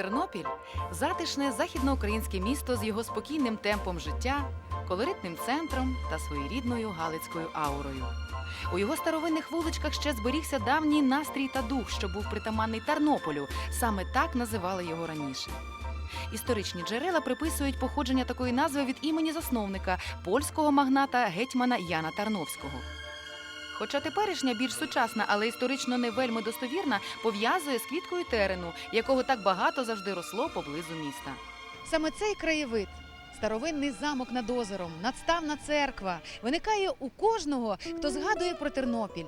Тернопіль затишне західноукраїнське місто з його спокійним темпом життя, колоритним центром та своєрідною галицькою аурою. У його старовинних вуличках ще зберігся давній настрій та дух, що був притаманний Тернополю. Саме так називали його раніше. Історичні джерела приписують походження такої назви від імені засновника польського магната гетьмана Яна Тарновського. Хоча теперішня більш сучасна, але історично не вельми достовірна, пов'язує з квіткою терену, якого так багато завжди росло поблизу міста. Саме цей краєвид, старовинний замок над озером, надставна церква, виникає у кожного, хто згадує про Тернопіль.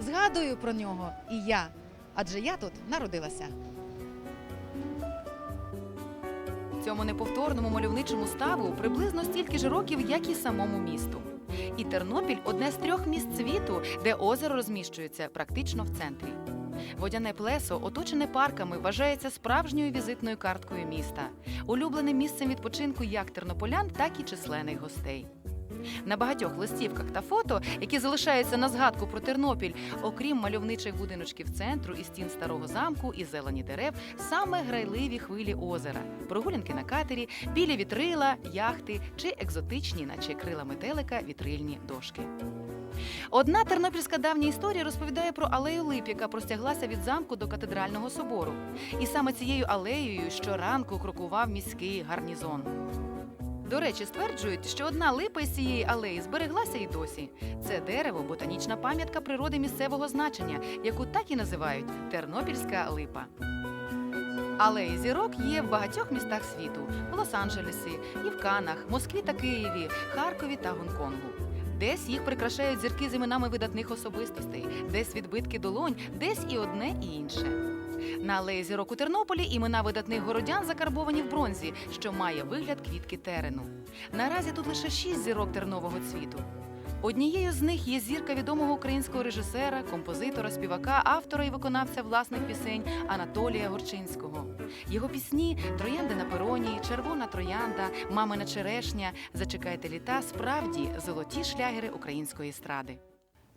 Згадую про нього і я, адже я тут народилася. Цьому неповторному мальовничому ставу приблизно стільки ж років, як і самому місту. І Тернопіль одне з трьох міст світу, де озеро розміщується практично в центрі. Водяне плесо, оточене парками, вважається справжньою візитною карткою міста, улюбленим місцем відпочинку як тернополян, так і численних гостей. На багатьох листівках та фото, які залишаються на згадку про Тернопіль, окрім мальовничих будиночків центру і стін старого замку і зелені дерев, саме грайливі хвилі озера, прогулянки на катері, білі вітрила, яхти чи екзотичні, наче крила метелика, вітрильні дошки. Одна тернопільська давня історія розповідає про алею лип, яка простяглася від замку до катедрального собору. І саме цією алеєю щоранку крокував міський гарнізон. До речі, стверджують, що одна липа із цієї алеї збереглася і досі. Це дерево ботанічна пам'ятка природи місцевого значення, яку так і називають Тернопільська липа. Алеї зірок є в багатьох містах світу: в Лос-Анджелесі, і в Канах, Москві та Києві, Харкові та Гонконгу. Десь їх прикрашають зірки з іменами видатних особистостей, десь відбитки долонь, десь і одне, і інше. На алеї зірок у Тернополі імена видатних городян закарбовані в бронзі, що має вигляд квітки терену. Наразі тут лише шість зірок тернового цвіту. Однією з них є зірка відомого українського режисера, композитора, співака, автора і виконавця власних пісень Анатолія Горчинського. Його пісні Троянди на пероні, Червона троянда, Мамина черешня, Зачекайте літа справді золоті шлягери української естради.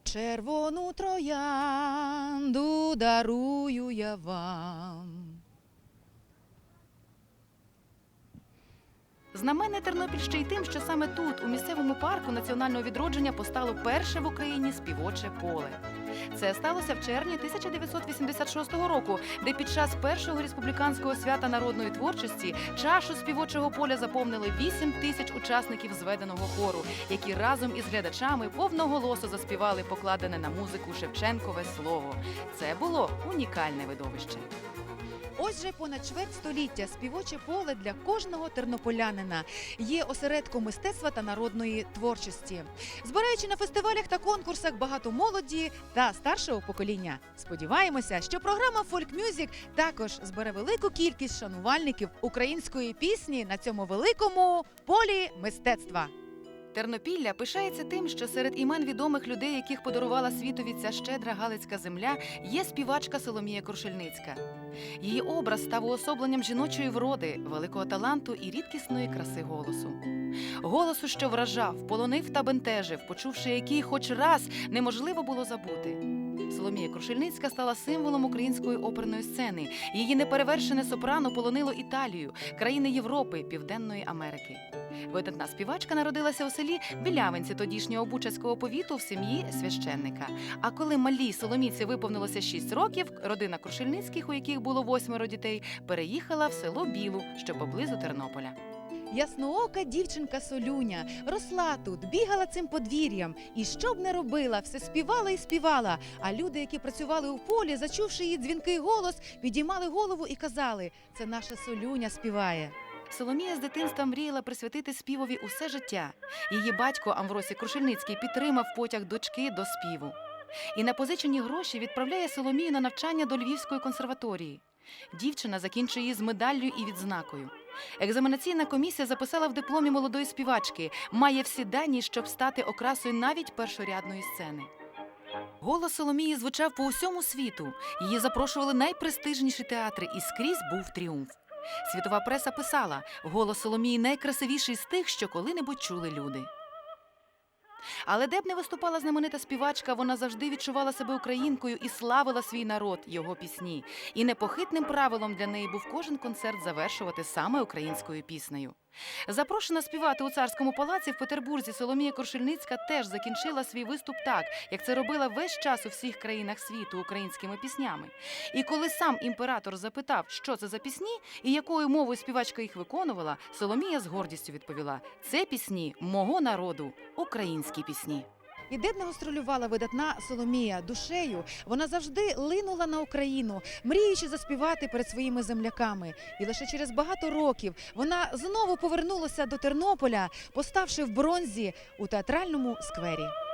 Червону троянду дарую я вам. Знамене Тернопіль ще й тим, що саме тут, у місцевому парку національного відродження, постало перше в Україні співоче поле. Це сталося в червні 1986 року, де під час першого республіканського свята народної творчості чашу співочого поля заповнили 8 тисяч учасників зведеного хору, які разом із глядачами повноголосо заспівали покладене на музику Шевченкове слово. Це було унікальне видовище. Ось же понад чверть століття співоче поле для кожного тернополянина є осередком мистецтва та народної творчості, збираючи на фестивалях та конкурсах багато молоді та старшого покоління. Сподіваємося, що програма Folk Music також збере велику кількість шанувальників української пісні на цьому великому полі мистецтва. Тернопілля пишається тим, що серед імен відомих людей, яких подарувала світові ця щедра галицька земля, є співачка Соломія Крушельницька. Її образ став уособленням жіночої вроди, великого таланту і рідкісної краси голосу. Голосу, що вражав, полонив та бентежив, почувши який хоч раз неможливо було забути. Соломія Крушельницька стала символом української оперної сцени. Її неперевершене сопрано полонило Італію, країни Європи, Південної Америки. Видатна співачка народилася у селі Білявинці тодішнього Бучацького повіту в сім'ї священника. А коли малій Соломіці виповнилося 6 років, родина Крушельницьких, у яких було восьмеро дітей, переїхала в село Білу, що поблизу Тернополя. Ясноока дівчинка Солюня росла тут, бігала цим подвір'ям, і що б не робила, все співала і співала. А люди, які працювали у полі, зачувши її дзвінкий голос, підіймали голову і казали: це наша Солюня співає. Соломія з дитинства мріяла присвятити співові усе життя. Її батько Амвросій Крушельницький підтримав потяг дочки до співу. І на позичені гроші відправляє Соломію на навчання до Львівської консерваторії. Дівчина закінчує її з медаллю і відзнакою. Екзаменаційна комісія записала в дипломі молодої співачки, має всі дані, щоб стати окрасою навіть першорядної сцени. Голос Соломії звучав по усьому світу. Її запрошували найпрестижніші театри, і скрізь був тріумф. Світова преса писала: голос Соломії найкрасивіший з тих, що коли-небудь чули люди. Але де б не виступала знаменита співачка, вона завжди відчувала себе українкою і славила свій народ, його пісні. І непохитним правилом для неї був кожен концерт завершувати саме українською піснею. Запрошена співати у царському палаці в Петербурзі Соломія Коршельницька теж закінчила свій виступ так, як це робила весь час у всіх країнах світу українськими піснями. І коли сам імператор запитав, що це за пісні і якою мовою співачка їх виконувала, Соломія з гордістю відповіла: це пісні мого народу, українські пісні. І де б не гастролювала видатна Соломія душею, вона завжди линула на Україну, мріючи заспівати перед своїми земляками. І лише через багато років вона знову повернулася до Тернополя, поставши в бронзі у театральному сквері.